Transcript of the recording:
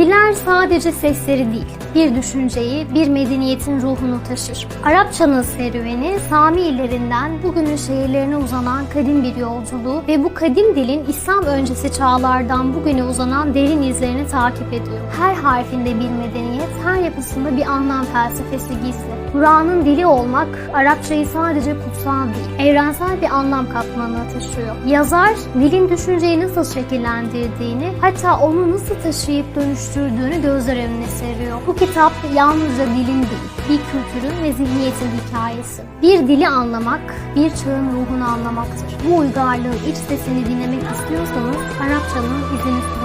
Diller sadece sesleri değil, bir düşünceyi, bir medeniyetin ruhunu taşır. Arapçanın serüveni, Sami illerinden bugünün şehirlerine uzanan kadim bir yolculuğu ve bu kadim dilin İslam öncesi çağlardan bugüne uzanan derin izlerini takip ediyor. Her harfinde bir medeniyet, her yapısında bir anlam felsefesi gizli. Kur'an'ın dili olmak, Arapçayı sadece kutsal değil, evrensel bir anlam katmanına taşıyor. Yazar, dilin düşünceyi nasıl şekillendirdiğini, hatta onu nasıl taşıyıp dönüştürdüğünü gözler önüne seriyor. Bu kitap yalnızca dilin değil, bir kültürün ve zihniyetin hikayesi. Bir dili anlamak, bir çağın ruhunu anlamaktır. Bu uygarlığın iç sesini dinlemek istiyorsanız Arapçanın izini sürün.